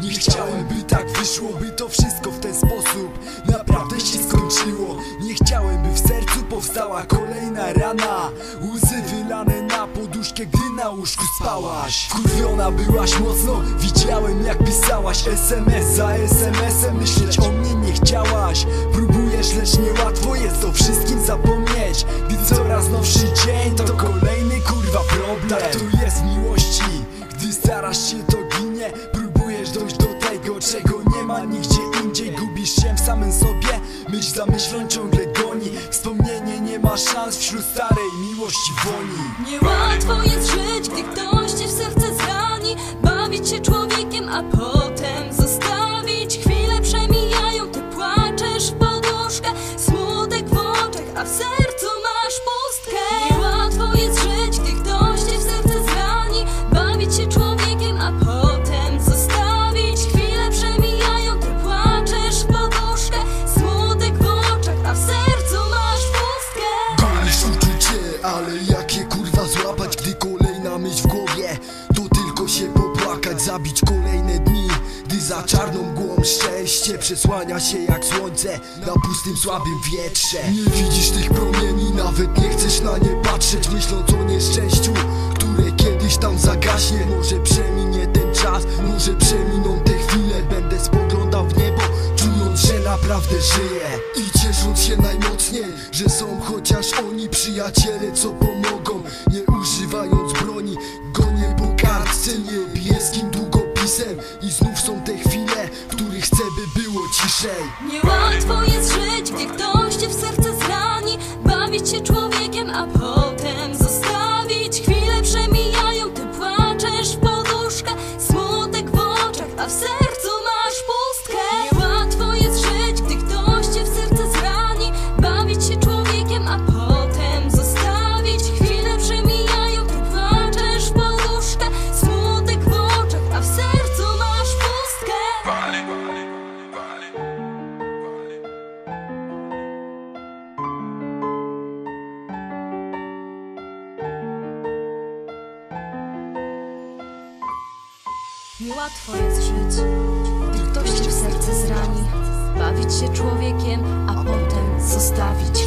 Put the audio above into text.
Nie chciałem by tak wyszło, by to wszystko w ten sposób Naprawdę się skończyło. Nie chciałem by w sercu powstała kolejna rana Łzy wylane na poduszkę, gdy na łóżku spałaś. Wkurwiona byłaś mocno, widziałem jak pisałaś SMS za SMS-em Myśleć o mnie samym sobie, myśl za myślą ciągle goni. Wspomnienie nie ma szans wśród starej miłości woni Niełatwo jest żyć, gdy ktoś cię w serce zrani Bawić się człowiekiem, a potem zostawić. Chwile przemijają, ty płaczesz w poduszkę. Smutek w oczach, a w sercu zabić kolejne dni Gdy za czarną mgłą szczęście Przesłania się jak słońce Na pustym, słabym wietrze. Nie widzisz tych promieni, nawet nie chcesz na nie patrzeć Myśląc o nieszczęściu, które kiedyś tam zagaśnie Może przeminie ten czas, może przeminą te chwile. Będę spoglądał w niebo, czując, że naprawdę żyję. I ciesząc się najmocniej, że są chociaż oni przyjaciele, co pomogą Nie używając broni, gonię po kartce niebieskim długopisem I Niełatwo jest żyć, gdy ktoś cię w serce zrani. Bawić się człowiekiem, a potem zostawić